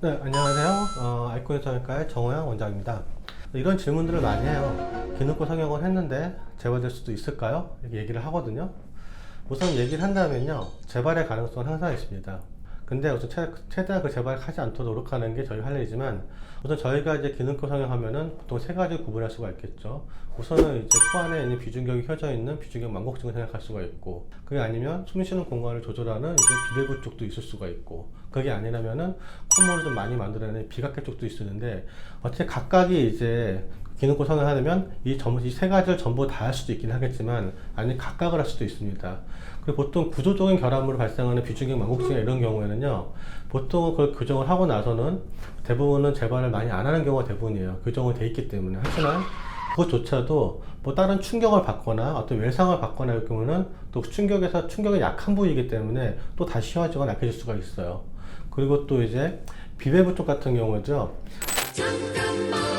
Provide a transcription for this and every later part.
네, 안녕하세요. 어, 아이콘 성형과의 정호영 원장입니다. 이런 질문들을 많이 해요. 기능코 성형을 했는데 재발될 수도 있을까요? 이렇게 얘기를 하거든요. 우선 얘기를 한다면요. 재발의 가능성은 항상 있습니다. 근데 우선 최, 최대한 그 재발하지 않도록 노력하는 게 저희 할 일이지만 우선 저희가 이제 기능코 성형하면은 보통 세 가지 구분할 수가 있겠죠. 우선은 이제 코 안에 있는 비중격이 켜져 있는 비중격 망곡증을 생각할 수가 있고 그게 아니면 숨 쉬는 공간을 조절하는 이제 비대부 쪽도 있을 수가 있고 그게 아니라면은 콧물을 좀 많이 만들어내는 비각계 쪽도 있었는데 어떻게 각각이 이제 기능코 성형하려면 이 전부 이 세 가지를 전부 다 할 수도 있긴 하겠지만 아니 각각을 할 수도 있습니다. 그리고 보통 구조적인 결함으로 발생하는 비중격 망곡증 이런 경우에는요 보통 그걸 교정을 하고 나서는 대부분은 재발을 많이 안 하는 경우가 대부분이에요. 교정이 돼 있기 때문에 하지만 그것조차도 뭐 다른 충격을 받거나 어떤 외상을 받거나 할 경우는 또 충격에서 충격이 약한 부위이기 때문에 또 다시 쉬워지거나 약해질 수가 있어요. 그리고 또 이제 비배부 쪽 같은 경우죠. 우선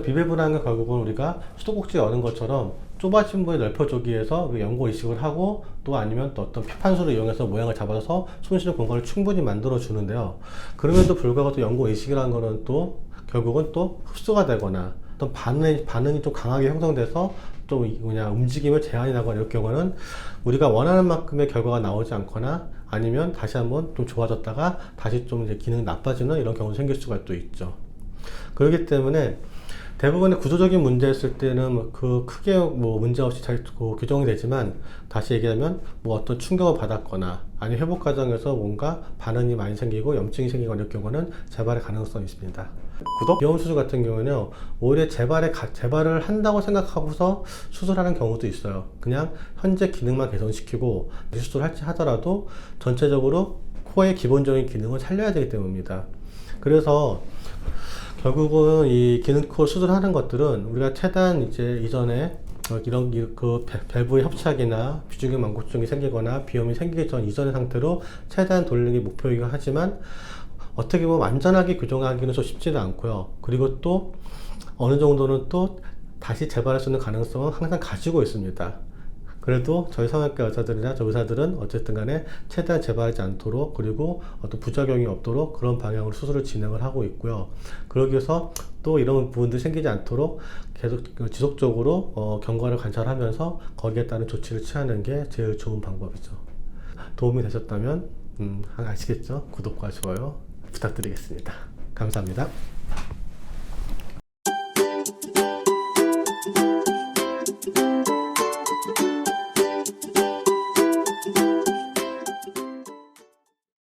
비배부라는 건 결국은 우리가 수도꼭지 여는 것처럼 좁아진 부위 넓혀주기 위해서 그 연고 이식을 하고 또 아니면 또 어떤 피판수를 이용해서 모양을 잡아서 숨쉬는 공간을 충분히 만들어 주는데요. 그럼에도 불구하고 또 연고 이식이라는 거는 또 결국은 또 흡수가 되거나 어떤 반응이, 반응이 좀 강하게 형성돼서 좀 이- 그냥 움직임을 제한이 나거나 이럴 경우는 우리가 원하는 만큼의 결과가 나오지 않거나 아니면 다시 한번 좀 좋아졌다가 다시 좀 이제 기능이 나빠지는 이런 경우도 생길 수가 또 있죠. 그렇기 때문에 대부분의 구조적인 문제였을 때는 그 크게 뭐 문제 없이 잘그 교정이 되지만 다시 얘기하면 뭐 어떤 충격을 받았거나 아니 회복 과정에서 뭔가 반응이 많이 생기고 염증이 생기거나 이럴 경우는 재발의 가능성이 있습니다. 구독 비염 수술 같은 경우는요 오히려 재발에 가- 재발을 한다고 생각하고서 수술하는 경우도 있어요. 그냥 현재 기능만 개선시키고 수술을 할지 하더라도 전체적으로 코의 기본적인 기능을 살려야 되기 때문입니다. 그래서 결국은 이 기능코 수술하는 것들은 우리가 최대한 이제 이전에 어, 이런 이- 그 배- 밸브의 협착이나 비중의 망고증이 생기거나 비염이 생기기 전 이전의 상태로 최대한 돌리는 게 목표이긴 하지만 어떻게 보면 완전하게 교정하기는 좀 쉽지는 않고요. 그리고 또 어느 정도는 또 다시 재발할 수 있는 가능성은 항상 가지고 있습니다. 그래도 저희 성형외과 의사들이나 저 의사들은 어쨌든 간에 최대한 재발하지 않도록 그리고 어떤 부작용이 없도록 그런 방향으로 수술을 진행을 하고 있고요. 그러기 위해서 또 이런 부분들이 생기지 않도록 계속 그 지속적으로 어, 경과를 관찰하면서 거기에 따른 조치를 취하는 게 제일 좋은 방법이죠. 도움이 되셨다면 음, 아시겠죠? 구독과 좋아요 부탁드리겠습니다. 감사합니다.